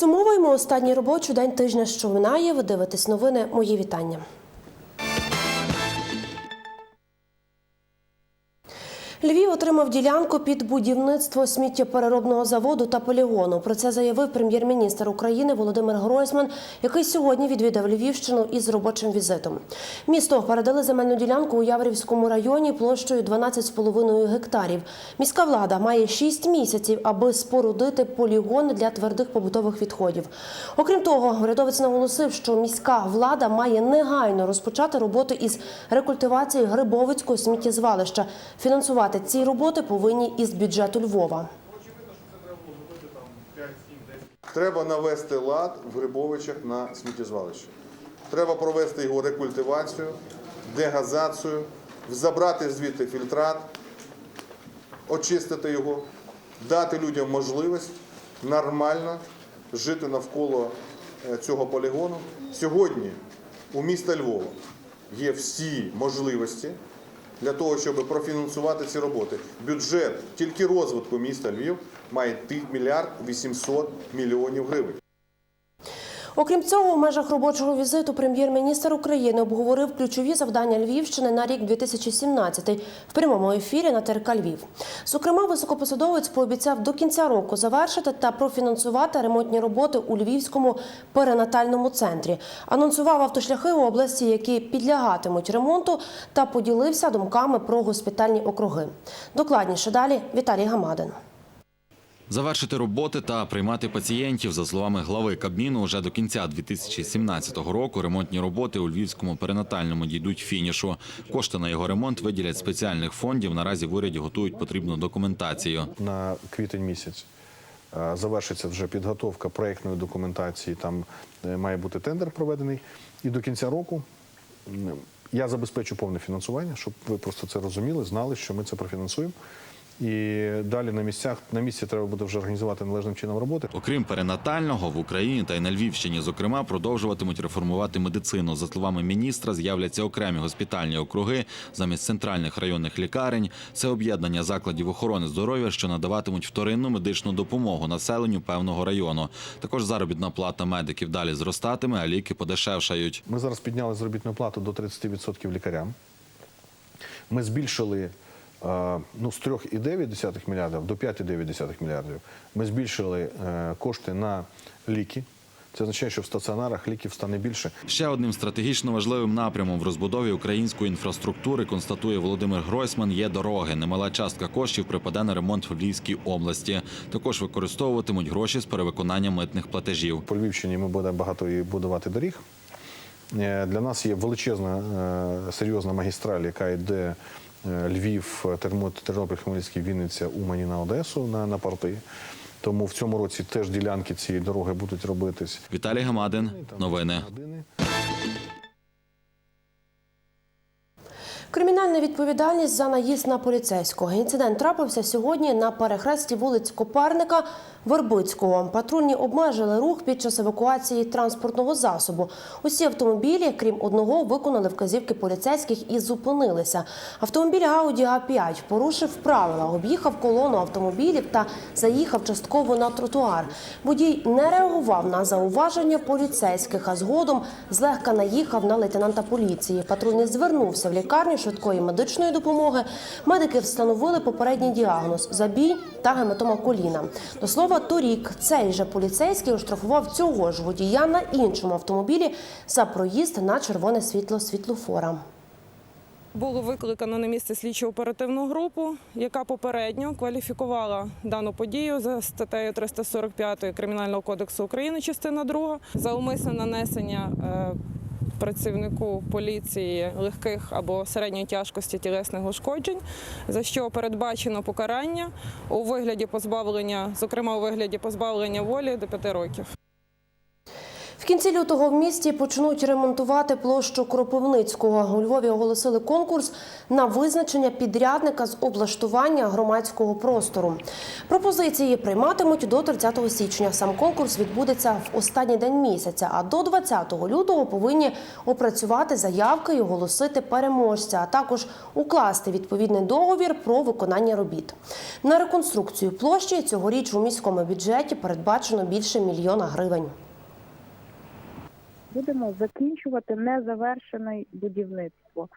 Підсумовуємо останній робочий день тижня, що минає. Ви дивитесь новини. Мої вітання. Львів отримав ділянку під будівництво сміттєпереробного заводу та полігону. Про це заявив прем'єр-міністр України Володимир Гройсман, який сьогодні відвідав Львівщину із робочим візитом. Місто передали земельну ділянку у Яврівському районі площею 12,5 гектарів. Міська влада має 6 місяців, аби спорудити полігон для твердих побутових відходів. Окрім того, урядовець наголосив, що міська влада має негайно розпочати роботи із рекультивації Грибовицького сміттєзвалища. Фінансувати ці роботи повинні із бюджету Львова. Треба навести лад в Грибовичах на сміттєзвалищі. Треба провести його рекультивацію, дегазацію, забрати звідти фільтрат, очистити його, дати людям можливість нормально жити навколо е, цього полігону. Сьогодні у міста Львова є всі можливості для того, щоб профінансувати ці роботи. Бюджет тільки розвитку міста Львів має мільярд 800 мільйонів гривень. Окрім цього, у межах робочого візиту прем'єр-міністр України обговорив ключові завдання Львівщини на рік 2017 в прямому ефірі на ТРК Львів. Зокрема, високопосадовець пообіцяв до кінця року завершити та профінансувати ремонтні роботи у Львівському перинатальному центрі. Анонсував автошляхи у області, які підлягатимуть ремонту, та поділився думками про госпітальні округи. Докладніше далі Віталій Гамадин. Завершити роботи та приймати пацієнтів, за словами глави Кабміну, уже до кінця 2017 року ремонтні роботи у Львівському перинатальному дійдуть фінішу. Кошти на його ремонт виділять спеціальних фондів. Наразі в уряді готують потрібну документацію. на квітень місяць е, завершиться вже підготовка проєктної документації. Там е, має бути тендер проведений. І до кінця року я забезпечу повне фінансування, щоб ви просто це розуміли, знали, що ми це профінансуємо. І далі на місцях на місці треба буде вже організувати належним чином роботи. Окрім перинатального, в Україні та й на Львівщині, зокрема, продовжуватимуть реформувати медицину. За словами міністра, з'являться окремі госпітальні округи замість центральних районних лікарень. Це об'єднання закладів охорони здоров'я, що надаватимуть вторинну медичну допомогу населенню певного району. Також заробітна плата медиків далі зростатиме, а ліки подешевшають. Ми зараз підняли заробітну плату до 30% лікарям. Ми збільшили ну, з 3,9 мільярдів до 5,9 мільярдів. Ми збільшили е, кошти на ліки. Це означає, що в стаціонарах ліків стане більше. Ще одним стратегічно важливим напрямом в розбудові української інфраструктури, констатує Володимир Гройсман, є дороги. Немала частка коштів припаде на ремонт в Львівській області. Також використовуватимуть гроші з перевиконання митних платежів. По Львівщині ми будемо багато і будувати доріг. Е, Для нас є величезна е, серйозна магістраль, яка йде Львів, Термо- Тернопіль, Хмельницький, Вінниця, Умані на Одесу на, на порти. Тому в цьому році теж ділянки цієї дороги будуть робитись. Віталій Гамадин, новини. Кримінальна відповідальність за наїзд на поліцейського. Інцидент трапився сьогодні на перехресті вулиць Копарника Вербицького. Патрульні обмежили рух під час евакуації транспортного засобу. Усі автомобілі, крім одного, виконали вказівки поліцейських і зупинилися. Автомобіль Audi A5 порушив правила, об'їхав колону автомобілів та заїхав частково на тротуар. Водій не реагував на зауваження поліцейських, а згодом злегка наїхав на лейтенанта поліції. Патрульний звернувся в лікарню швидкої медичної допомоги. Медики встановили попередній діагноз забій та гематома коліна. До слова, торік цей же поліцейський оштрафував цього ж водія на іншому автомобілі за проїзд на червоне світло світлофора. Було викликано на місце слідчо-оперативну групу, яка попередньо кваліфікувала дану подію за статтею 345 Кримінального кодексу України, частина 2, за умисне нанесення е, працівнику поліції легких або середньої тяжкості тілесних ушкоджень, за що передбачено покарання у вигляді позбавлення, зокрема у вигляді позбавлення волі до п'яти років. В кінці лютого в місті почнуть ремонтувати площу Кропивницького. У Львові оголосили конкурс на визначення підрядника з облаштування громадського простору. Пропозиції прийматимуть до 30 січня. Сам конкурс відбудеться в останній день місяця, а до 20 лютого повинні опрацювати заявки і оголосити переможця, а також укласти відповідний договір про виконання робіт. На реконструкцію площі цьогоріч у міському бюджеті передбачено більше мільйона гривень. Будемо закінчувати незавершене будівництво.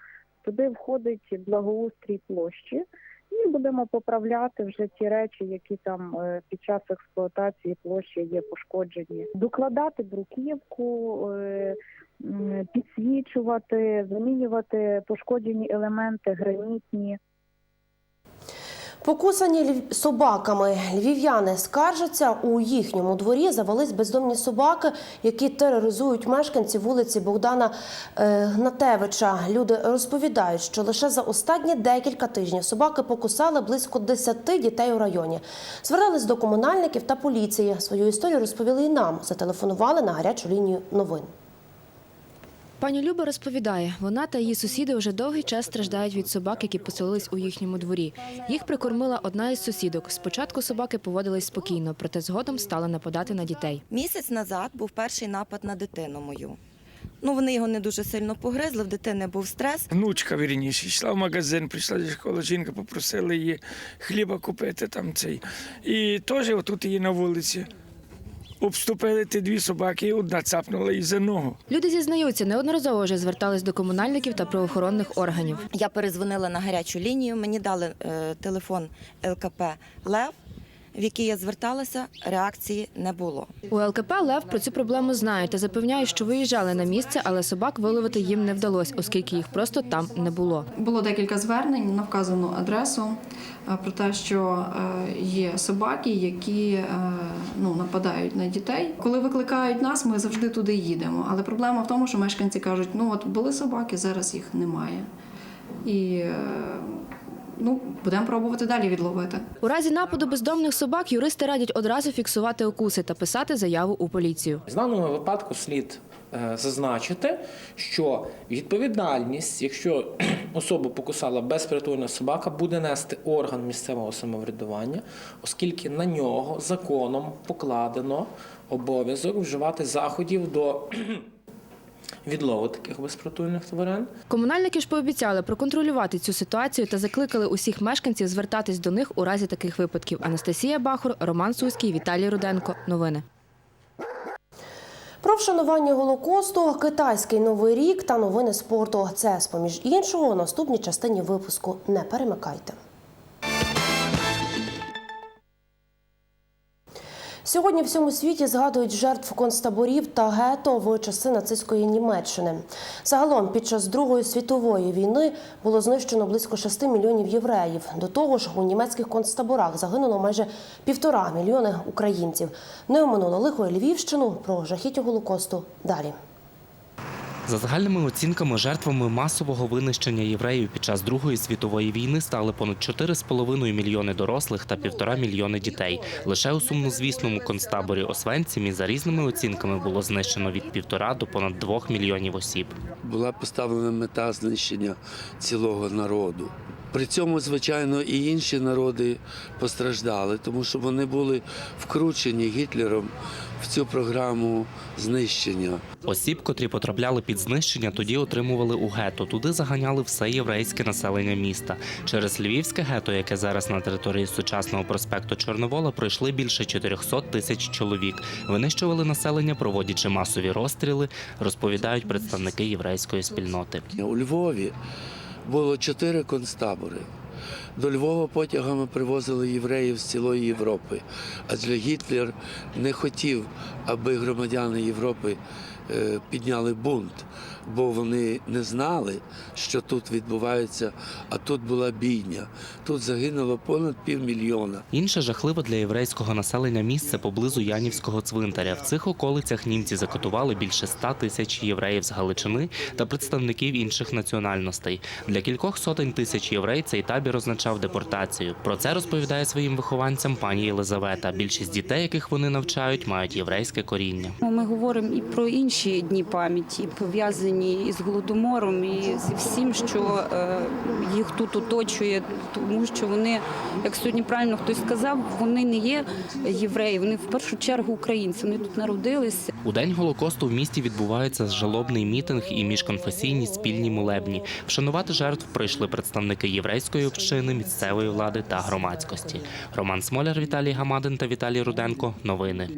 Туди входить благоустрій площі, і будемо поправляти вже ті речі, які там е, під час експлуатації площі є пошкоджені. Докладати бруківку, е, підсвічувати, замінювати пошкоджені елементи, гранітні. Покусані собаками львів'яни скаржаться у їхньому дворі. Завелись бездомні собаки, які тероризують мешканців вулиці Богдана е, Гнатевича. Люди розповідають, що лише за останні декілька тижнів собаки покусали близько 10 дітей у районі. Звертались до комунальників та поліції. Свою історію розповіли і нам. Зателефонували на гарячу лінію новин. Пані Люба розповідає, вона та її сусіди вже довгий час страждають від собак, які поселились у їхньому дворі. Їх прикормила одна із сусідок. Спочатку собаки поводились спокійно, проте згодом стали нападати на дітей. Місяць назад був перший напад на дитину мою. Ну, вони його не дуже сильно погризли, в дитини був стрес. Внучка вірніше, йшла в магазин, прийшла зі школи, жінка попросила її хліба купити там цей. І теж отут її на вулиці. Обступили ті дві собаки, і одна цапнула її за ногу. Люди зізнаються, неодноразово вже звертались до комунальників та правоохоронних органів. Я перезвонила на гарячу лінію, мені дали е, телефон ЛКП Лев, в який я зверталася, реакції не було. У ЛКП Лев про цю проблему знають та запевняють, що виїжджали на місце, але собак виловити їм не вдалося, оскільки їх просто там не було. Було декілька звернень на вказану адресу е, про те, що е, є собаки, які е, ну, нападають на дітей. Коли викликають нас, ми завжди туди їдемо. Але проблема в тому, що мешканці кажуть, ну от були собаки, зараз їх немає. І ну, будемо пробувати далі відловити. У разі нападу бездомних собак юристи радять одразу фіксувати укуси та писати заяву у поліцію. В даному випадку слід е, зазначити, що відповідальність, якщо особу покусала безпритульна собака, буде нести орган місцевого самоврядування, оскільки на нього законом покладено обов'язок вживати заходів до відлову таких безпритульних тварин. Комунальники ж пообіцяли проконтролювати цю ситуацію та закликали усіх мешканців звертатись до них у разі таких випадків. Анастасія Бахур, Роман Суський, Віталій Руденко. Новини. Про вшанування Голокосту, китайський новий рік та новини спорту. Це з поміж іншого у наступній частині випуску. Не перемикайте. Сьогодні в всьому світі згадують жертв концтаборів та гето в часи нацистської Німеччини. Загалом під час Другої світової війни було знищено близько 6 мільйонів євреїв. До того ж, у німецьких концтаборах загинуло майже півтора мільйони українців. Не оминуло лихо Львівщину про жахіття Голокосту. Далі. За загальними оцінками, жертвами масового винищення євреїв під час Другої світової війни стали понад 4,5 мільйони дорослих та півтора мільйони дітей. Лише у сумнозвісному концтаборі Освенцімі за різними оцінками було знищено від півтора до понад двох мільйонів осіб. була поставлена мета знищення цілого народу. При цьому, звичайно, і інші народи постраждали, тому що вони були вкручені Гітлером в цю програму знищення. Осіб, котрі потрапляли під знищення, тоді отримували у гето. Туди заганяли все єврейське населення міста. Через львівське гето, яке зараз на території сучасного проспекту Чорновола, пройшли більше 400 тисяч чоловік. Винищували населення, проводячи масові розстріли, розповідають представники єврейської спільноти. У Львові було чотири концтабори. До Львова потягами привозили євреїв з цілої Європи, адже Гітлер не хотів, аби громадяни Європи е, підняли бунт. Бо вони не знали, що тут відбувається, а тут була бійня. Тут загинуло понад півмільйона. Інше жахливе для єврейського населення місце поблизу Янівського цвинтаря. В цих околицях німці закатували більше ста тисяч євреїв з Галичини та представників інших національностей. Для кількох сотень тисяч єврей цей табір означав депортацію. Про це розповідає своїм вихованцям пані Єлизавета. Більшість дітей, яких вони навчають, мають єврейське коріння. Ми говоримо і про інші дні пам'яті, пов'язані із голодомором, і з всім, що е, їх тут оточує, тому що вони, як сьогодні правильно хтось сказав, вони не є євреї, вони в першу чергу українці. Вони тут народилися. У день голокосту в місті відбувається жалобний мітинг і міжконфесійні спільні молебні. Вшанувати жертв прийшли представники єврейської общини, місцевої влади та громадськості. Роман Смоляр, Віталій Гамадин та Віталій Руденко. Новини.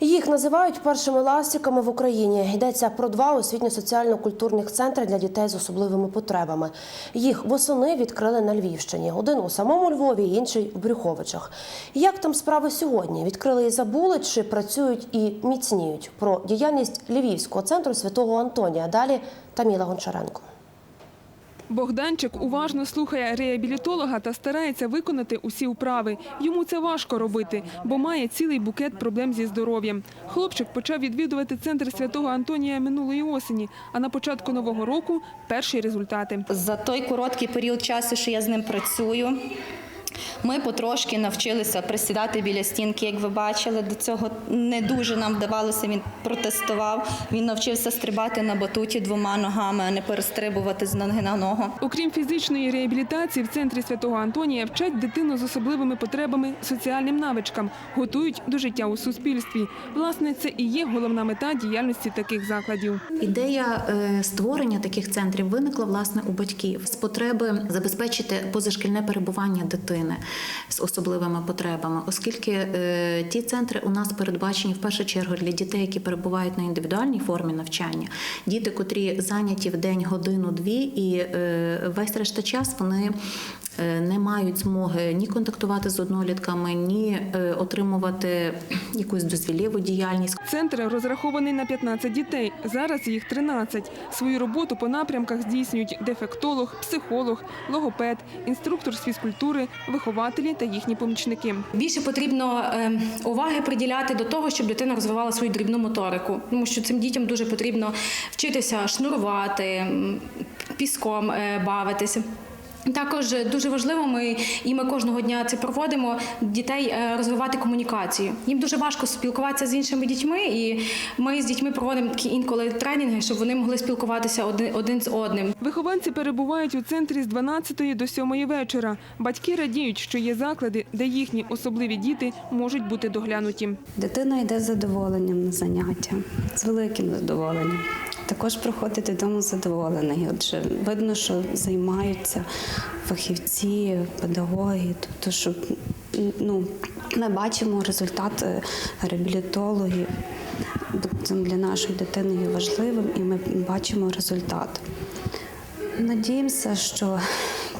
Їх називають першими ластівками в Україні. Йдеться про два освітньо-соціально-культурних центри для дітей з особливими потребами. Їх восени відкрили на Львівщині. Один у самому Львові, інший у Брюховичах. Як там справи сьогодні? Відкрили і забули, чи працюють і міцніють? Про діяльність Львівського центру святого Антонія. Далі Таміла Гончаренко. Богданчик уважно слухає реабілітолога та старається виконати усі вправи. Йому це важко робити, бо має цілий букет проблем зі здоров'ям. Хлопчик почав відвідувати центр святого Антонія минулої осені, а на початку нового року перші результати. За той короткий період часу, що я з ним працюю, ми потрошки навчилися присідати біля стінки, як ви бачили. До цього не дуже нам вдавалося. Він протестував. Він навчився стрибати на батуті двома ногами, а не перестрибувати з ноги на ногу. Окрім фізичної реабілітації, в центрі святого Антонія вчать дитину з особливими потребами соціальним навичкам, готують до життя у суспільстві. Власне, це і є головна мета діяльності таких закладів. Ідея е, створення таких центрів виникла власне у батьків з потреби забезпечити позашкільне перебування дитини з особливими потребами, оскільки е, ті центри у нас передбачені в першу чергу для дітей, які перебувають на індивідуальній формі навчання, діти, котрі зайняті в день годину-дві, і е, весь решта час вони. е, Не мають змоги ні контактувати з однолітками, ні отримувати якусь дозвілєву діяльність. Центр розрахований на 15 дітей. Зараз їх 13. Свою роботу по напрямках здійснюють дефектолог, психолог, логопед, інструктор з фізкультури, вихователі та їхні помічники. Більше потрібно е, уваги приділяти до того, щоб дитина розвивала свою дрібну моторику, тому що цим дітям дуже потрібно вчитися шнурувати, піском е, бавитися. Також дуже важливо, ми і ми кожного дня це проводимо дітей е, розвивати комунікацію. Їм дуже важко спілкуватися з іншими дітьми, і ми з дітьми проводимо такі інколи тренінги, щоб вони могли спілкуватися один, один з одним. Вихованці перебувають у центрі з 12 до 7 вечора. Батьки радіють, що є заклади, де їхні особливі діти можуть бути доглянуті. Дитина йде з задоволенням на заняття, з великим задоволенням. Також приходить додому задоволений. Отже, видно, що займаються фахівці, педагоги, тобто, що ну, ми бачимо результат е, реабілітологів. Це для нашої дитини є важливим, і ми бачимо результат. Надіємося, що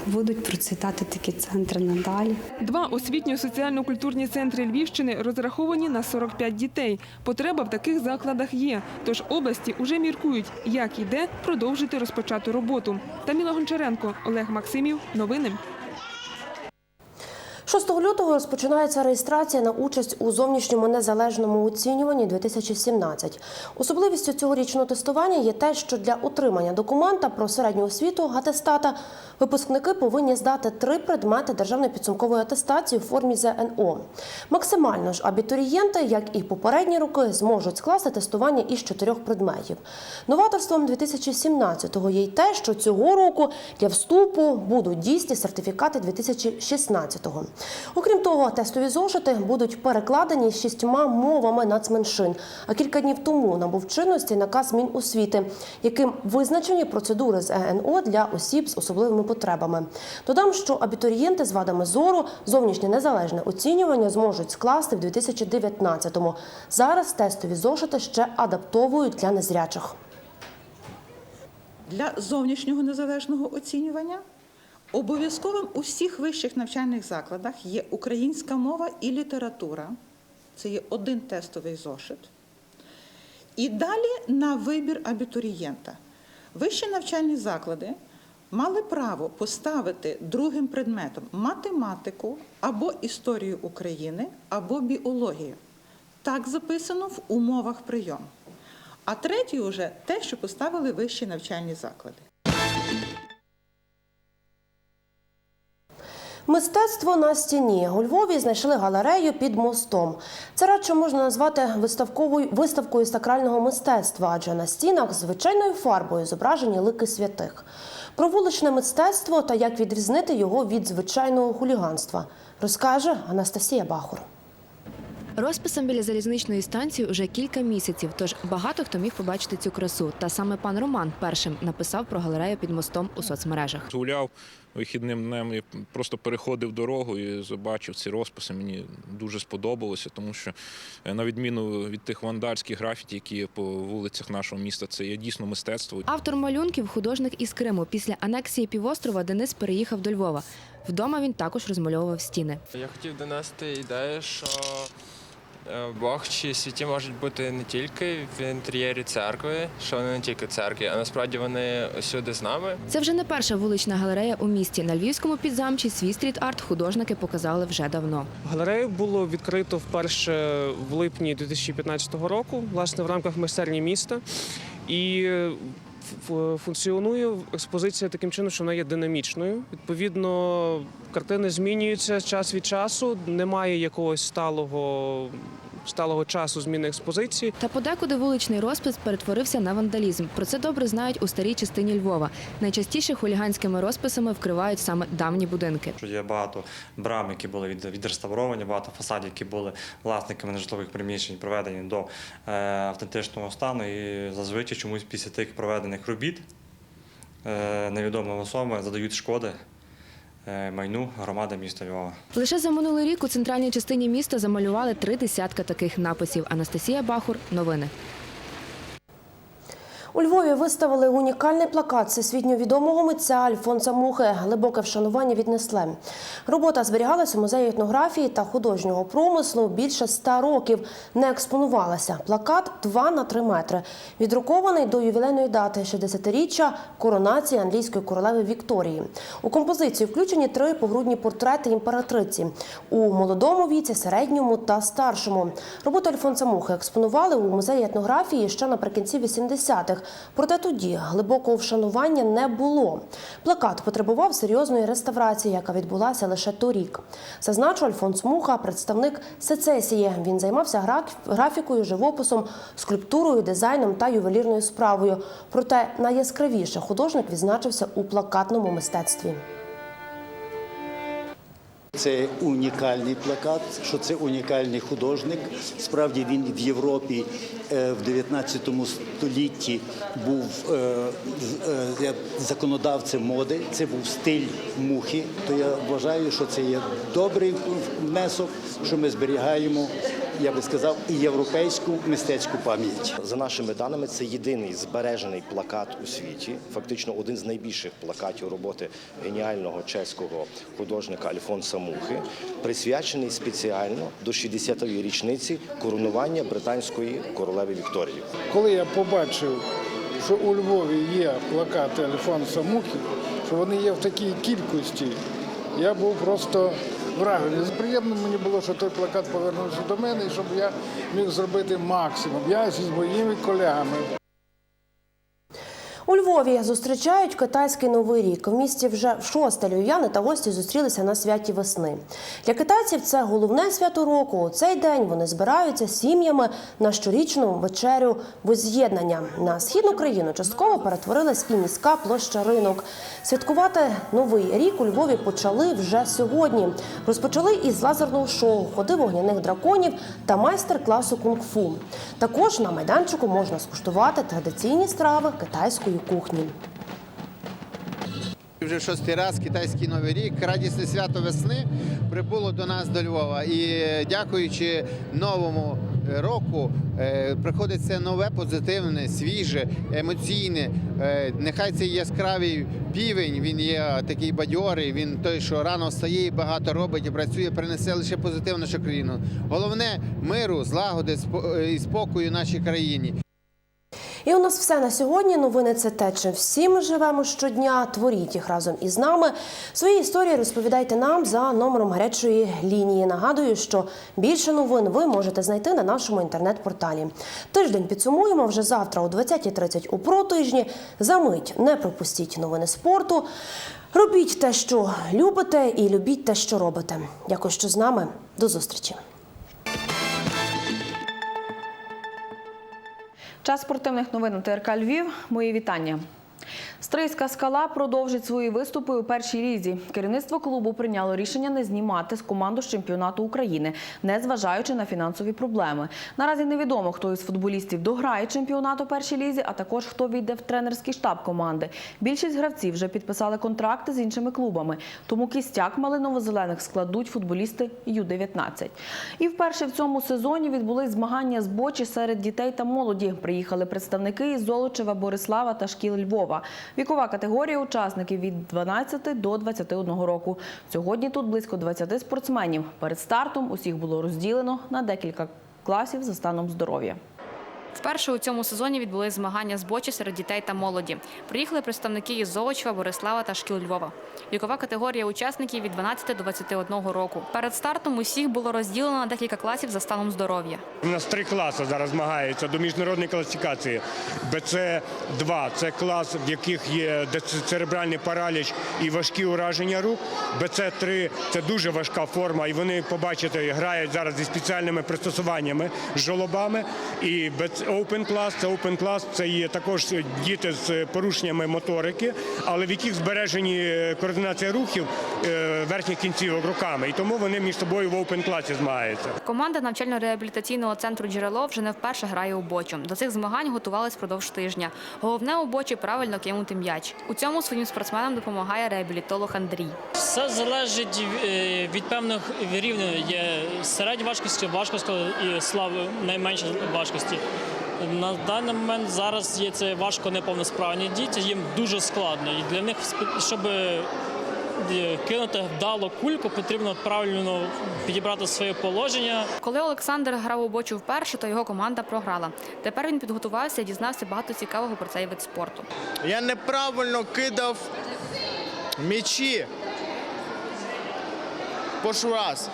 будуть процвітати такі центри надалі. Два освітньо-соціально-культурні центри Львівщини розраховані на 45 дітей. Потреба в таких закладах є. Тож області уже міркують, як і де продовжити розпочату роботу. Таміла Гончаренко, Олег Максимів. Новини. 6 лютого розпочинається реєстрація на участь у зовнішньому незалежному оцінюванні 2017. Особливістю цьогорічного тестування є те, що для отримання документа про середню освіту атестата випускники повинні здати три предмети державної підсумкової атестації у формі ЗНО. Максимально ж абітурієнти, як і попередні роки, зможуть скласти тестування із чотирьох предметів. Новаторством 2017-го є й те, що цього року для вступу будуть дійсні сертифікати 2016-го. Окрім того, тестові зошити будуть перекладені шістьма мовами нацменшин. А кілька днів тому набув чинності наказ Міносвіти, яким визначені процедури з ЕНО для осіб з особливими потребами. Додам, що абітурієнти з вадами зору зовнішнє незалежне оцінювання зможуть скласти в 2019-му. Зараз тестові зошити ще адаптовують для незрячих. Для зовнішнього незалежного оцінювання обов'язковим у всіх вищих навчальних закладах є українська мова і література. Це є один тестовий зошит. І далі на вибір абітурієнта. Вищі навчальні заклади мали право поставити другим предметом математику або історію України, або біологію. Так записано в умовах прийому. А третій уже те, що поставили вищі навчальні заклади. Мистецтво на стіні у Львові знайшли галерею під мостом. Це радше можна назвати виставковою виставкою сакрального мистецтва, адже на стінах звичайною фарбою зображені лики святих. Про вуличне мистецтво та як відрізнити його від звичайного хуліганства, розкаже Анастасія Бахур. Розписом біля залізничної станції уже кілька місяців, тож багато хто міг побачити цю красу. Та саме пан Роман першим написав про галерею під мостом у соцмережах. Гуляв вихідним днем і просто переходив дорогу і побачив ці розписи. Мені дуже сподобалося, тому що е, на відміну від тих вандальських графіті, які є по вулицях нашого міста, це є дійсно мистецтво. Автор малюнків, художник із Криму. Після анексії півострова Денис переїхав до Львова. Вдома він також розмальовував стіни. Я хотів донести ідею, що Бог чи святі можуть бути не тільки в інтер'єрі церкви, що вони не тільки церкві, а насправді вони усюди з нами. Це вже не перша вулична галерея у місті. На львівському підзамчі свій стріт-арт художники показали вже давно. Галерею було відкрито вперше в липні 2015 року, власне, в рамках майстерні міста. І е, функціонує експозиція таким чином, що вона є динамічною. Відповідно, картини змінюються час від часу, немає якогось сталого. Сталого часу зміни експозиції. Та подекуди вуличний розпис перетворився на вандалізм. Про це добре знають у старій частині Львова. Найчастіше хуліганськими розписами вкривають саме давні будинки. Що є багато брам, які були відреставровані, багато фасадів, які були власниками нежитлових приміщень, проведені до е, автентичного стану. І зазвичай чомусь після тих проведених робіт е, невідомими особами задають шкоди майну громади міста Львова. Лише за минулий рік у центральній частині міста замалювали три десятка таких написів. Анастасія Бахур, новини. У Львові виставили унікальний плакат всесвітньо відомого митця Альфонса Мухи. Глибоке вшанування віднесли. Робота зберігалась у музеї етнографії та художнього промислу більше ста років. Не експонувалася. Плакат 2 на 3 метри. Відрукований до ювілейної дати 60-річчя коронації англійської королеви Вікторії. У композицію включені три погрудні портрети імператриці у молодому віці, середньому та старшому. Роботу Альфонса Мухи експонували у музеї етнографії ще наприкінці 80-х. Проте тоді глибокого вшанування не було. Плакат потребував серйозної реставрації, яка відбулася лише торік. Зазначу, Альфонс Муха представник сецесії. Він займався граф- графікою, живописом, скульптурою, дизайном та ювелірною справою. Проте найяскравіше художник відзначився у плакатному мистецтві. Це унікальний плакат, що це унікальний художник. Справді він в Європі е, в 19 столітті був е, е, законодавцем моди. Це був стиль мухи. То я вважаю, що це є добрий внесок, що ми зберігаємо, я би сказав, і європейську мистецьку пам'ять. За нашими даними, це єдиний збережений плакат у світі, фактично один з найбільших плакатів роботи геніального чеського художника Альфонса Мухи, присвячений спеціально до 60-ї річниці коронування британської королеви Вікторії. Коли я побачив, що у Львові є плакати Альфонса Мухи, що вони є в такій кількості, я був просто вражений. Приємно мені було, що той плакат повернувся до мене щоб я міг зробити максимум. Я зі своїми колегами. У Львові зустрічають китайський новий рік. В місті вже шосте львів'яни та гості зустрілися на святі весни. Для китайців це головне свято року. У цей день вони збираються сім'ями на щорічну вечерю воз'єднання. На східну країну частково перетворилась і міська площа ринок. Святкувати новий рік у Львові почали вже сьогодні. Розпочали із лазерного шоу, ходи вогняних драконів та майстер-класу кунг-фу. Також на майданчику можна скуштувати традиційні страви китайської кухні. Вже шостий раз китайський новий рік, радісне свято весни прибуло до нас до Львова. І дякуючи новому е, року, е, приходить це нове, позитивне, свіже, емоційне. Е, Нехай цей яскравий півень, він є такий бадьорий, він той, що рано встає і багато робить і працює, принесе лише позитив нашу країну. Головне миру, злагоди і спокою нашій країні. І у нас все на сьогодні. Новини це те, чим всі ми живемо щодня. Творіть їх разом із нами. Свої історії розповідайте нам за номером гарячої лінії. Нагадую, що більше новин ви можете знайти на нашому інтернет-порталі. Тиждень підсумуємо вже завтра о 20.30 у протижні. За мить не пропустіть новини спорту. Робіть те, що любите, і любіть те, що робите. Дякую, що з нами. До зустрічі. Час спортивних новин на ТРК Львів. Мої вітання. Стрийська скала продовжить свої виступи у першій лізі. Керівництво клубу прийняло рішення не знімати з команду з чемпіонату України, незважаючи на фінансові проблеми. Наразі невідомо, хто із футболістів дограє чемпіонат у першій лізі, а також хто війде в тренерський штаб команди. Більшість гравців вже підписали контракти з іншими клубами, тому кістяк малиново-зелених складуть футболісти Ю-19. І вперше в цьому сезоні відбулись змагання з бочі серед дітей та молоді. Приїхали представники із Золочева, Борислава та шкіл Львова. Вікова категорія учасників від 12 до 21 року. Сьогодні тут близько 20 спортсменів. Перед стартом усіх було розділено на декілька класів за станом здоров'я. Вперше у цьому сезоні відбулись змагання з бочі серед дітей та молоді. Приїхали представники із Золочева, Борислава та шкіл Львова. Вікова категорія учасників від 12 до 21 року. Перед стартом усіх було розділено на декілька класів за станом здоров'я. У нас три класи зараз змагаються до міжнародної класифікації. БЦ-2 – це клас, в яких є церебральний параліч і важкі ураження рук. БЦ-3 – це дуже важка форма, і вони побачите, грають зараз зі спеціальними пристосуваннями, жолобами. І Open клас це Open клас, це є також діти з порушеннями моторики, але в яких збережені координація рухів е, верхніх кінцівок руками. І тому вони між собою в Open класі змагаються. Команда навчально-реабілітаційного центру джерело вже не вперше грає у бочу. До цих змагань готувались впродовж тижня. Головне у бочі правильно кинути м'яч. У цьому своїм спортсменам допомагає реабілітолог Андрій. Все залежить е, від певних рівнів. Є середня важкості, важкості і слаб найменша важкості. На даний момент зараз є це важко неповносправні діти, їм дуже складно. І для них, щоб е, кинути вдало кульку, потрібно правильно підібрати своє положення. Коли Олександр грав у бочу вперше, то його команда програла. Тепер він підготувався і дізнався багато цікавого про цей вид спорту. Я неправильно кидав м'ячі. Перший раз.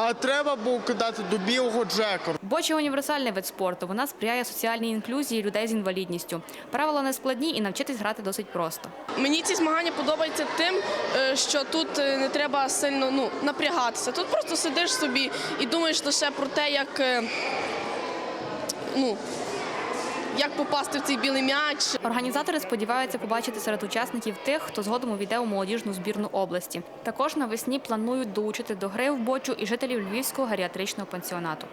А треба було кидати до білого джека. Боча універсальний вид спорту. Вона сприяє соціальній інклюзії людей з інвалідністю. Правила не складні і навчитись грати досить просто. Мені ці змагання подобаються тим, е, що тут е, не треба сильно ну, напрягатися. Тут просто сидиш собі і думаєш лише про те, як, е, ну, попасти в цей білий м'яч. Організатори сподіваються побачити серед учасників тих, хто згодом увійде у молодіжну збірну області. Також навесні планують долучити до гри в бочу і жителів Львівського геріатричного пансіонату.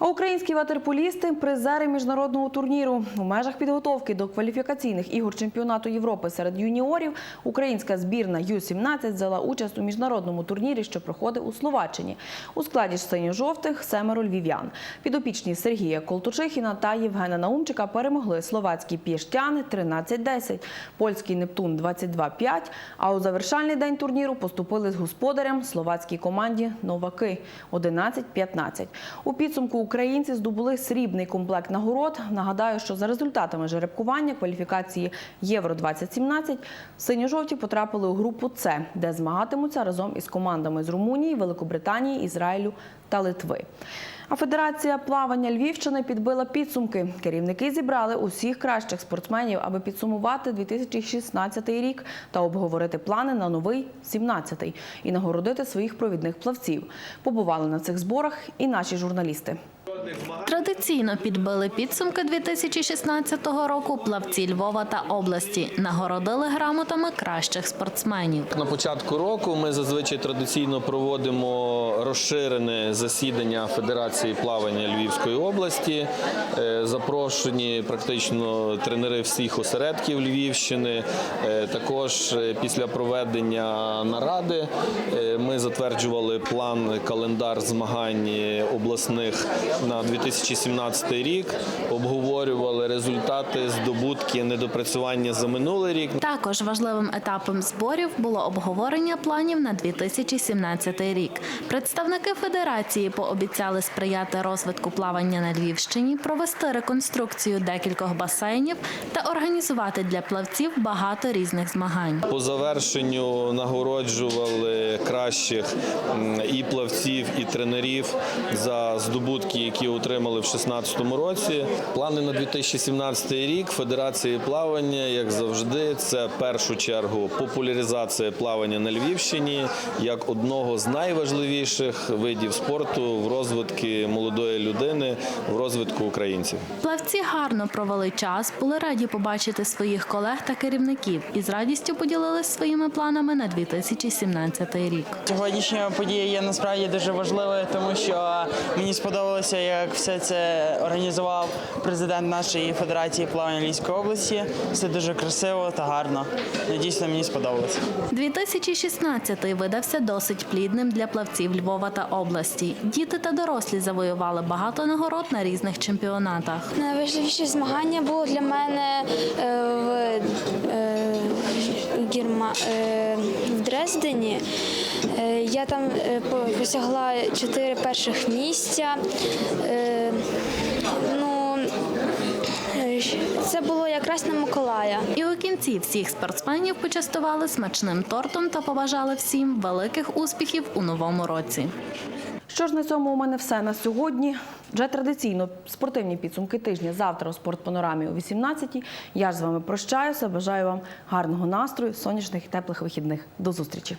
А українські ватерполісти – призери міжнародного турніру. У межах підготовки до кваліфікаційних ігор чемпіонату Європи серед юніорів українська збірна Ю-17 взяла участь у міжнародному турнірі, що проходив у Словаччині. У складі синьо-жовтих – семеро львів'ян. Підопічні Сергія Колтучихіна та Євгена Наумчика перемогли словацькі піштяни 13-10, польський Нептун 22-5, а у завершальний день турніру поступили з господарям словацькій команді Новаки 11-15. У підсумку українці здобули срібний комплект нагород. Нагадаю, що за результатами жеребкування кваліфікації Євро-2017 синьо-жовті потрапили у групу С, де змагатимуться разом із командами з Румунії, Великобританії, Ізраїлю та Литви. А Федерація плавання Львівщини підбила підсумки. Керівники зібрали усіх кращих спортсменів, аби підсумувати 2016 рік та обговорити плани на новий 17-й і нагородити своїх провідних плавців. Побували на цих зборах і наші журналісти. Традиційно підбили підсумки 2016 року плавці Львова та області. Нагородили грамотами кращих спортсменів. На початку року ми зазвичай традиційно проводимо розширене засідання Федерації плавання Львівської області. Е, Запрошені практично тренери всіх осередків Львівщини. Е, Також е, після проведення наради ми затверджували план календар змагань обласних на 2017 рік. Обговорювали результати, здобутки, недопрацювання за минулий рік. Також важливим етапом зборів було обговорення планів на 2017 рік. Представники федерації пообіцяли сприяти розвитку плавання на Львівщині, провести реконструкцію декількох басейнів та організувати для плавців багато різних змагань. По завершенню нагороджували кращих і плавців, і тренерів за здобутки, які отримали в 2016 році. Плани на 2017 рік Федерації плавання, як завжди, це в першу чергу популяризація плавання на Львівщині як одного з найважливіших видів спорту в розвитку молодої людини, в розвитку українців. Плавці гарно провели час, були раді побачити своїх колег та керівників і з радістю поділилися своїми планами на 2017 рік. Сьогоднішня подія є насправді дуже важливою, тому що мені сподобалося, як все це організував президент нашої федерації плавання Львівської області. Все дуже красиво та гарно. Ну, Дійсно, мені сподобалося. 2016 видався досить плідним для плавців Львова та області. Діти та дорослі завоювали багато нагород на різних чемпіонатах. Найважливіше змагання було для мене е, в, е, е, в Дрездені. Я там посягла чотири перших місця. Ну, це було якраз на Миколая. І у кінці всіх спортсменів почастували смачним тортом та побажали всім великих успіхів у новому році. Що ж на цьому у мене все на сьогодні. Вже традиційно спортивні підсумки тижня завтра у спортпанорамі о 18-й. Я ж з вами прощаюся. Бажаю вам гарного настрою, сонячних і теплих вихідних. До зустрічі.